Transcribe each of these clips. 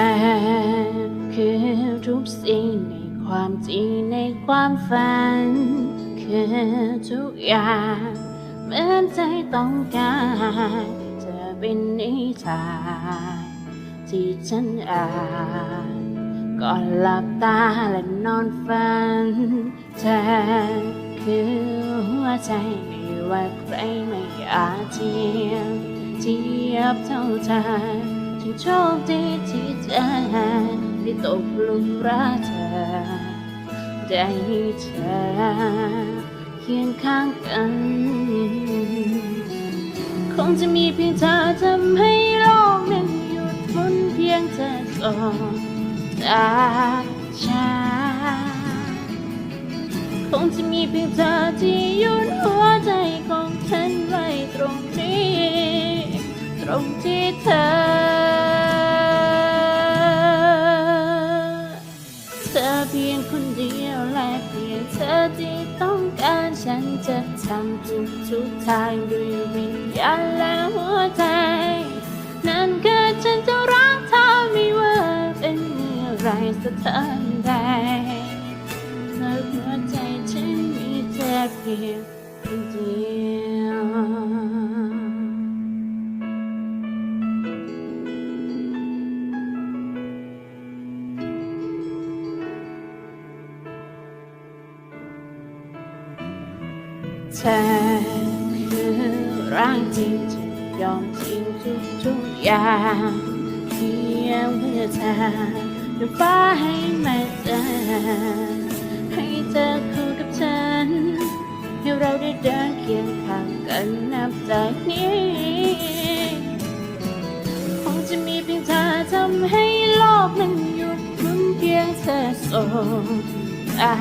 อคือทุกสิ่งในความจริงในความฝัน คือทุกอย่างเหมือนใจต้องการจะเป็นนิทานที่ฉันอ่านก่อนหลับตาและนอนฝันเธอคือหัวใจไม่ว่าใครไม่อาจเทียมเทียบเท่าเธอ ฉันโชคดีที่เธอได้ตกหลุมรักเธอ ได้เธอเคียงข้างกัน คงจะมีเพียงเธอทำให้โลกนั้นหยุดหมุนเพียงเธอสองตาฉันคงจะมีเพียงเธอที่ยุดหัว คนเดียวและเพียงเธอที่ต้องการฉันจะทำทุกทุกทางด้วยวิญญาณและหัวใจ นั่นคือฉันจะรักเธอไม่ว่าเป็นเมื่อไรสถานใดในหัวใจฉันมีเธอเพียงคนเดียว เธอคือร่างที่จะยอมทิ้งทุกทุกๆอย่างเพียงเพื่อเธอดูฟ้าให้มาเจอให้เธอคู่กับฉัน ให้เราได้เดินเคียงข้างกันนับจากนี้คงจะมีเพียงเธอทำให้โลกมันหยุดหมุนเพียงเธอส่งตา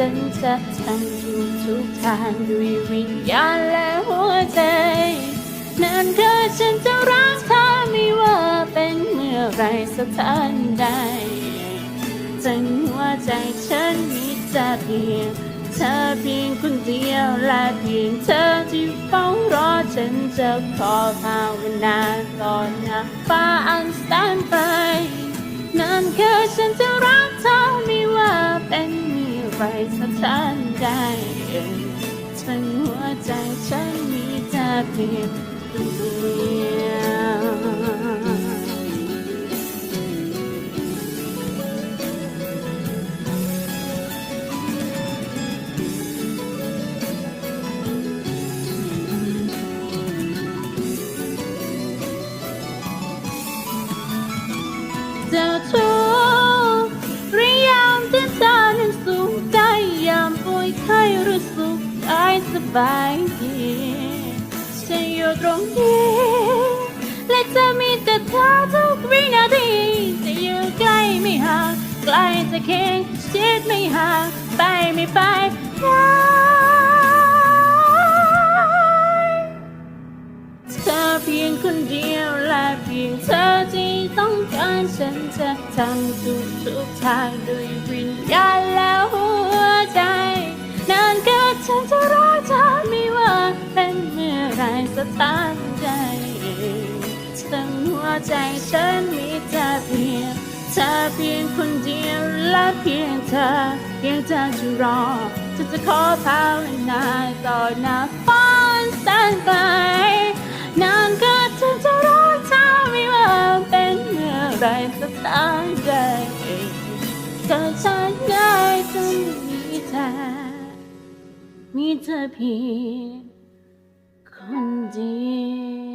ฉันจะทำทุกทุกทางด้วยวิญญาณและหัวใจ นั่นคือฉันจะรักเธอไม่ว่าเป็นเมื่อไรสถานใดทั้งหัวใจฉันมีเธอเพียงเธอเพียงคนเดียวและเพียงเธอที่เฝ้ารอฉันจะขอภาวนาก่อนนะฟ้าอันแสนไปนั่นคือฉันจะร สถานใดเองทั้งหัวใจฉันมีแต่เพียงคนเดียว บายดีฉันอยู่ตรงนี้ และจะมีแต่เธอทุกวินาทีจะอยู่ใกล้ไม่ห่างใกล้จะเคียงชิดไม่ห่างไปไม่ไปไหนเธอเพียงคนเดียวและเพียงเธอที่ต้องการฉันจะทำทุกทุกทางด้วย ใจฉันมีเธอเพียงเธอเพียงคนเดียวและเพียงเธอเพียงเธอจะรอฉันจะขอภาวนาต่อหน้าฟ้าแสนไกลนานก็ฉันจะรักเธอไม่ว่าเป็นเมื่อไรก็ตามใจก็ฉันได้จะมีเธอมีเธอเพียงคนเดียว